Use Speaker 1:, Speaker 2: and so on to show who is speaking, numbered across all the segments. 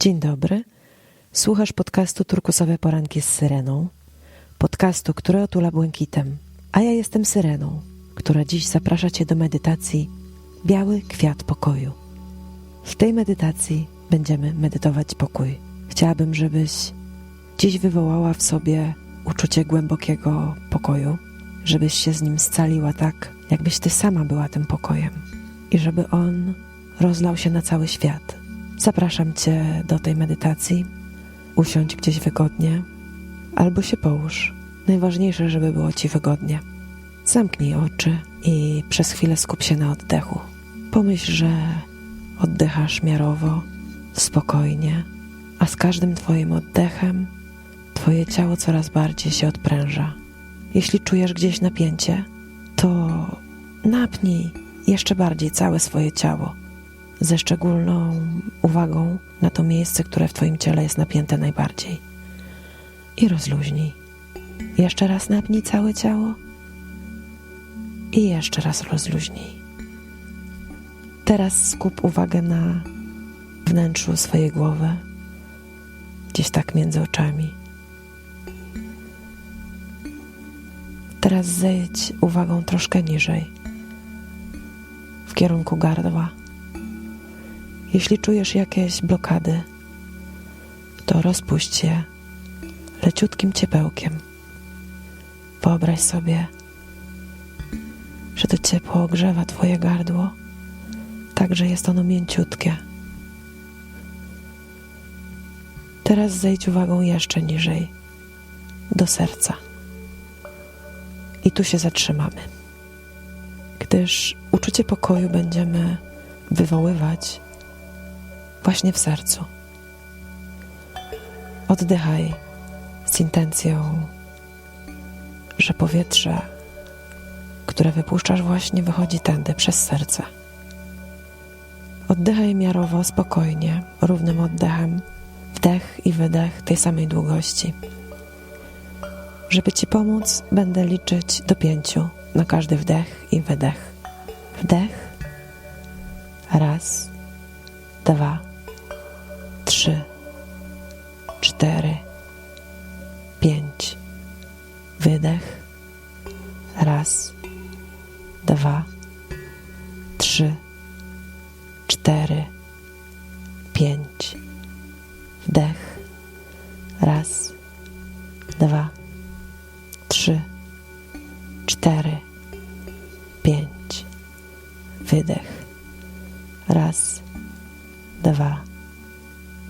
Speaker 1: Dzień dobry. Słuchasz podcastu Turkusowe Poranki z Syreną. Podcastu, który otula błękitem. A ja jestem Syreną, która dziś zaprasza Cię do medytacji Biały Kwiat Pokoju. W tej medytacji będziemy medytować pokój. Chciałabym, żebyś dziś wywołała w sobie uczucie głębokiego pokoju, żebyś się z nim scaliła tak, jakbyś Ty sama była tym pokojem i żeby on rozlał się na cały świat. Zapraszam Cię do tej medytacji. Usiądź gdzieś wygodnie albo się połóż. Najważniejsze, żeby było Ci wygodnie. Zamknij oczy i przez chwilę skup się na oddechu. Pomyśl, że oddychasz miarowo, spokojnie, a z każdym Twoim oddechem Twoje ciało coraz bardziej się odpręża. Jeśli czujesz gdzieś napięcie, to napnij jeszcze bardziej całe swoje ciało, ze szczególną uwagą na to miejsce, które w Twoim ciele jest napięte najbardziej. I rozluźnij. Jeszcze raz napnij całe ciało i jeszcze raz rozluźnij. Teraz skup uwagę na wnętrzu swojej głowy, gdzieś tak między oczami. Teraz zejdź uwagą troszkę niżej, w kierunku gardła. Jeśli czujesz jakieś blokady, to rozpuść je leciutkim ciepełkiem. Wyobraź sobie, że to ciepło ogrzewa Twoje gardło, tak że jest ono mięciutkie. Teraz zejdź uwagą jeszcze niżej, do serca. I tu się zatrzymamy, gdyż uczucie pokoju będziemy wywoływać właśnie w sercu. Oddychaj z intencją, że powietrze, które wypuszczasz, właśnie wychodzi tędy przez serce. Oddychaj miarowo, spokojnie, równym oddechem, wdech i wydech tej samej długości. Żeby Ci pomóc, będę liczyć do pięciu na każdy wdech i wydech. Wdech. Raz, dwa, cztery, pięć. Wydech. Raz, dwa, trzy, cztery, pięć. Wdech. Raz, dwa, trzy, cztery, pięć. Wydech. Raz, dwa,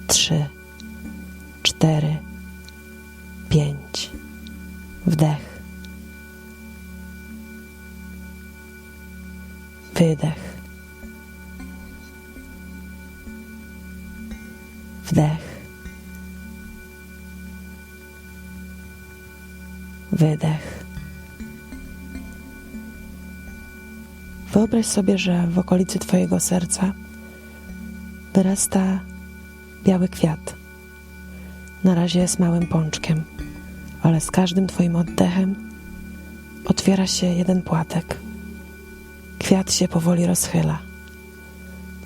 Speaker 1: trzy, cztery, pięć. Wdech. Wydech. Wdech. Wydech. Wyobraź sobie, że w okolicy Twojego serca wyrasta biały kwiat. Na razie jest małym pączkiem, ale z każdym Twoim oddechem otwiera się jeden płatek. Kwiat się powoli rozchyla.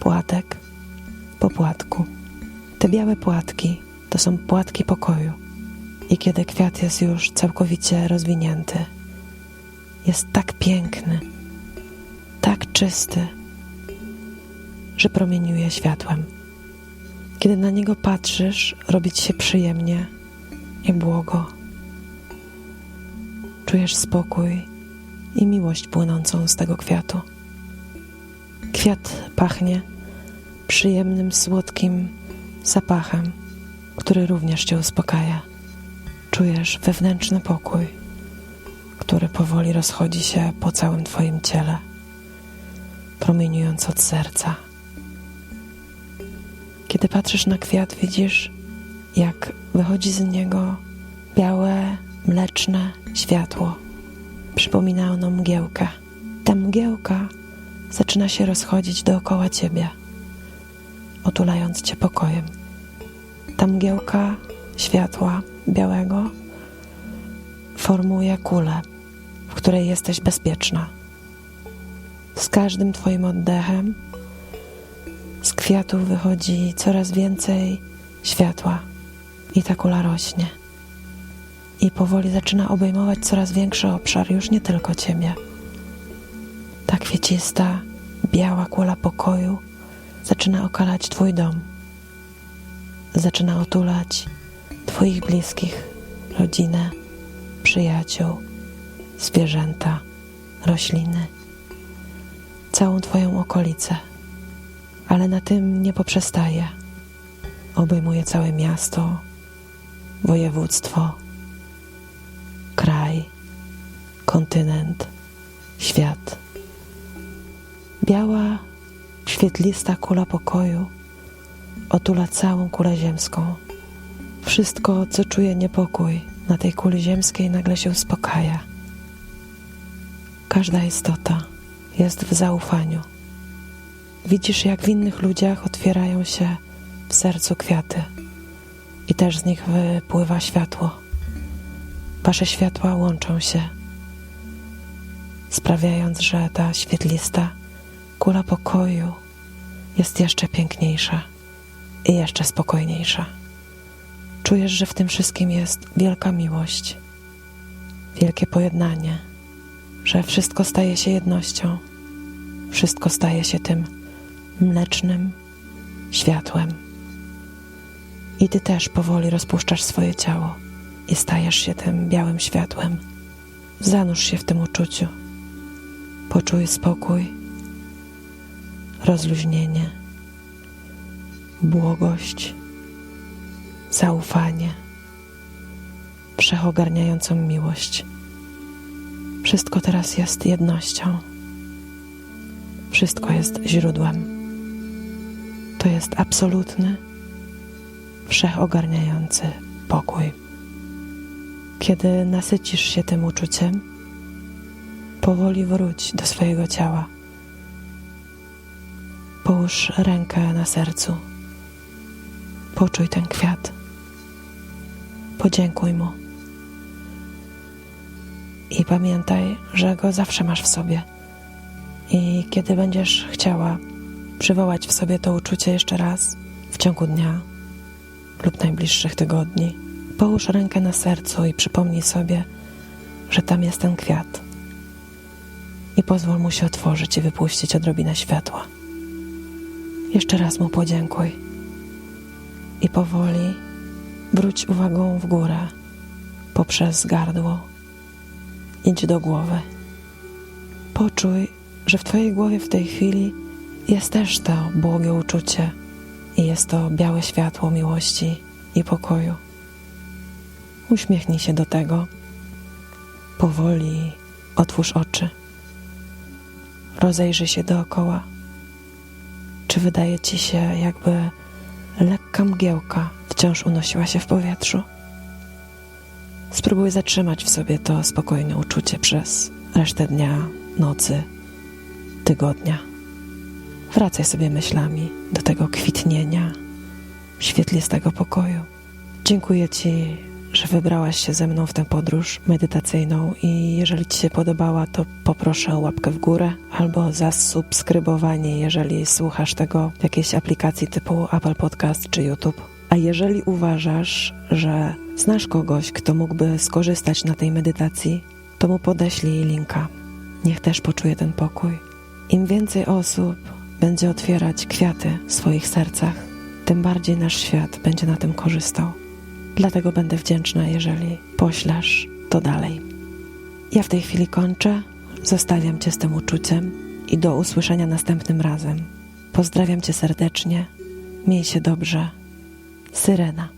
Speaker 1: Płatek po płatku. Te białe płatki to są płatki pokoju. I kiedy kwiat jest już całkowicie rozwinięty, jest tak piękny, tak czysty, że promieniuje światłem. Kiedy na niego patrzysz, robi ci się przyjemnie i błogo. Czujesz spokój i miłość płynącą z tego kwiatu. Kwiat pachnie przyjemnym, słodkim zapachem, który również cię uspokaja. Czujesz wewnętrzny pokój, który powoli rozchodzi się po całym Twoim ciele, promieniując od serca. Kiedy patrzysz na kwiat, widzisz, jak wychodzi z niego białe, mleczne światło. Przypomina ono mgiełkę. Ta mgiełka zaczyna się rozchodzić dookoła ciebie, otulając cię pokojem. Ta mgiełka światła białego formuje kulę, w której jesteś bezpieczna. Z każdym Twoim oddechem z kwiatów wychodzi coraz więcej światła i ta kula rośnie. I powoli zaczyna obejmować coraz większy obszar, już nie tylko Ciebie. Ta kwiecista, biała kula pokoju zaczyna okalać Twój dom. Zaczyna otulać Twoich bliskich, rodzinę, przyjaciół, zwierzęta, rośliny, całą Twoją okolicę. Ale na tym nie poprzestaje. Obejmuje całe miasto, województwo, kraj, kontynent, świat. Biała, świetlista kula pokoju otula całą kulę ziemską. Wszystko, co czuje niepokój na tej kuli ziemskiej, nagle się uspokaja. Każda istota jest w zaufaniu. Widzisz, jak w innych ludziach otwierają się w sercu kwiaty i też z nich wypływa światło. Wasze światła łączą się, sprawiając, że ta świetlista kula pokoju jest jeszcze piękniejsza i jeszcze spokojniejsza. Czujesz, że w tym wszystkim jest wielka miłość, wielkie pojednanie, że wszystko staje się jednością, wszystko staje się tym mlecznym światłem. I ty też powoli rozpuszczasz swoje ciało i stajesz się tym białym światłem. Zanurz się w tym uczuciu. Poczuj spokój, rozluźnienie, błogość, zaufanie, wszechogarniającą miłość. Wszystko teraz jest jednością. Wszystko jest źródłem. To jest absolutny, wszechogarniający pokój. Kiedy nasycisz się tym uczuciem, powoli wróć do swojego ciała. Połóż rękę na sercu. Poczuj ten kwiat. Podziękuj mu. I pamiętaj, że go zawsze masz w sobie. I kiedy będziesz chciała przywołać w sobie to uczucie jeszcze raz w ciągu dnia lub najbliższych tygodni, połóż rękę na sercu i przypomnij sobie, że tam jest ten kwiat. I pozwól mu się otworzyć i wypuścić odrobinę światła. Jeszcze raz mu podziękuj. I powoli wróć uwagą w górę, poprzez gardło. Idź do głowy. Poczuj, że w Twojej głowie w tej chwili jest też to błogie uczucie i jest to białe światło miłości i pokoju. Uśmiechnij się do tego. Powoli otwórz oczy. Rozejrzyj się dookoła. Czy wydaje ci się, jakby lekka mgiełka wciąż unosiła się w powietrzu? Spróbuj zatrzymać w sobie to spokojne uczucie przez resztę dnia, nocy, tygodnia. Wracaj sobie myślami do tego kwitnienia, świetlistego pokoju. Dziękuję Ci, że wybrałaś się ze mną w tę podróż medytacyjną i jeżeli Ci się podobała, to poproszę o łapkę w górę albo zasubskrybowanie, jeżeli słuchasz tego w jakiejś aplikacji typu Apple Podcast czy YouTube. A jeżeli uważasz, że znasz kogoś, kto mógłby skorzystać na tej medytacji, to mu podeślij linka. Niech też poczuje ten pokój. Im więcej osób będzie otwierać kwiaty w swoich sercach, tym bardziej nasz świat będzie na tym korzystał. Dlatego będę wdzięczna, jeżeli poślesz to dalej. Ja w tej chwili kończę, zostawiam Cię z tym uczuciem i do usłyszenia następnym razem. Pozdrawiam Cię serdecznie, miej się dobrze. Syrena.